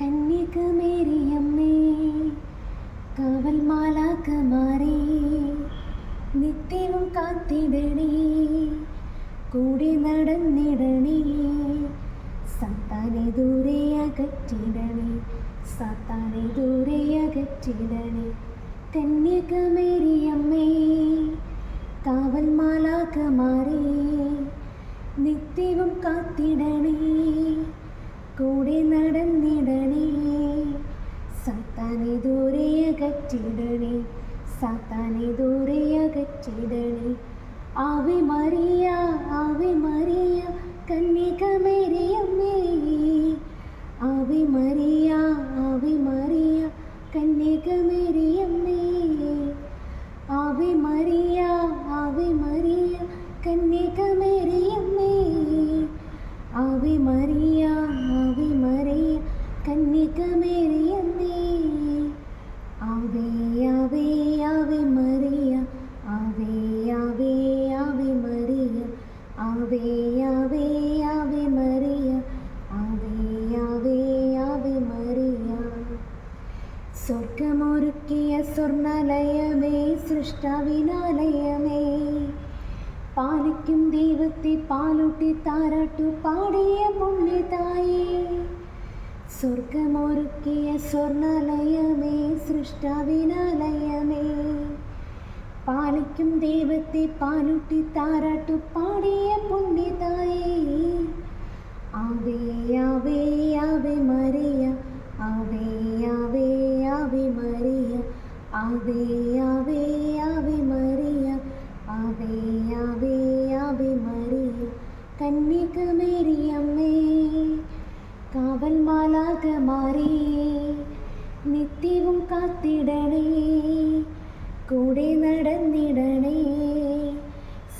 കന്യകമേരിയമ്മേ കാവൽ മാലാക്കമാരേ നിത്യവും കാത്തിടണേ കൂടി നടന്നിടണേ സത്താനെ ദൂരെ അകറ്റിടണേ സത്താനെ ദൂരെ അകറ്റിടണേ. കന്യകമേരിയമ്മേ കാവൽ മാലാക്കമാരേ നിത്യവും കാത്തിടണേ. കൂടെ നടന്നിടണേ. സാത്താനെ ദൂരെ അകറ്റിടണേ. സാത്താനെ ദൂരെ അകറ്റിടണേ. ആവി മറിയ ആവി മറിയ കന്യകമേരിയമ്മേ ആവി മറിയ ആവി മറിയ കന്യകമേരിയമ്മേ ആവി മറിയ ആവി മറിയ സ്വർഗമൊരുക്കിയ സ്വർണലയമേ സൃഷ്ടാവിനാലയമേ. പാലിക്കും ദൈവത്തെ പാലൂട്ടി താരാട്ടു പാടിയ പുണ്യതായേ. സ്വർഗമൊരുക്കിയ സ്വർണലയമേ സൃഷ്ടാവിനാലയമേ. പാലിക്കും ദൈവത്തെ പാലൂട്ടി താരാട്ടു പാടിയ പുണ്യതായേ. ആവേ ആവേ ആവേ മറിയ ആവേ ആവേ ആവേ മറിയ ആവേ ആവേ ആവേ മറിയ ആവേ ആവേ ആവേ മറിയ. കന്യകമേരിയമ്മേ കാവൽ മാലാകമാരേ നിത്യവും കാത്തിടണേ. കൂടെ നടന്നിടണേ.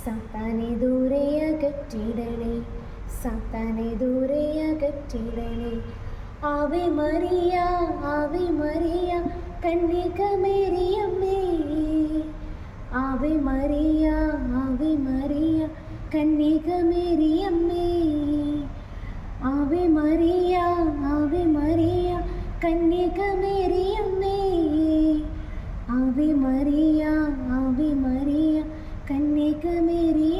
സാത്താനെ ദൂരെ അകറ്റിടണേ. സാത്താനെ ദൂരെ അകറ്റിടണേ. ആവെ മറിയ ആവെ മറിയ കന്യകമേരിയമ്മേ ആവെ മറിയ ആവെ മറിയ കന്യകമേരിയമ്മേ രാഗമേറിയ